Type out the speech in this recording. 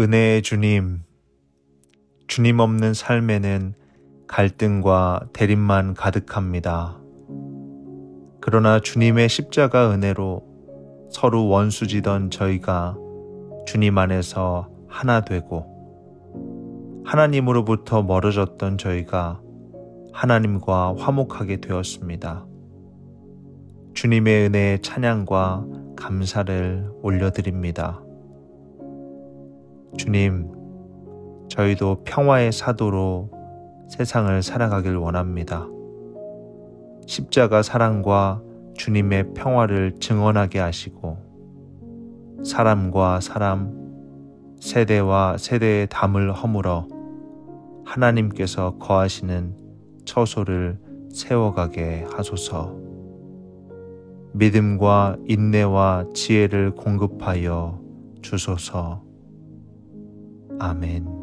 은혜의 주님, 주님 없는 삶에는 갈등과 대립만 가득합니다. 그러나 주님의 십자가 은혜로 서로 원수지던 저희가 주님 안에서 하나 되고 하나님으로부터 멀어졌던 저희가 하나님과 화목하게 되었습니다. 주님의 은혜에 찬양과 감사를 올려드립니다. 주님, 저희도 평화의 사도로 세상을 살아가길 원합니다. 십자가 사랑과 주님의 평화를 증언하게 하시고 사람과 사람, 세대와 세대의 담을 허물어 하나님께서 거하시는 처소를 세워가게 하소서. 믿음과 인내와 지혜를 공급하여 주소서. 아멘.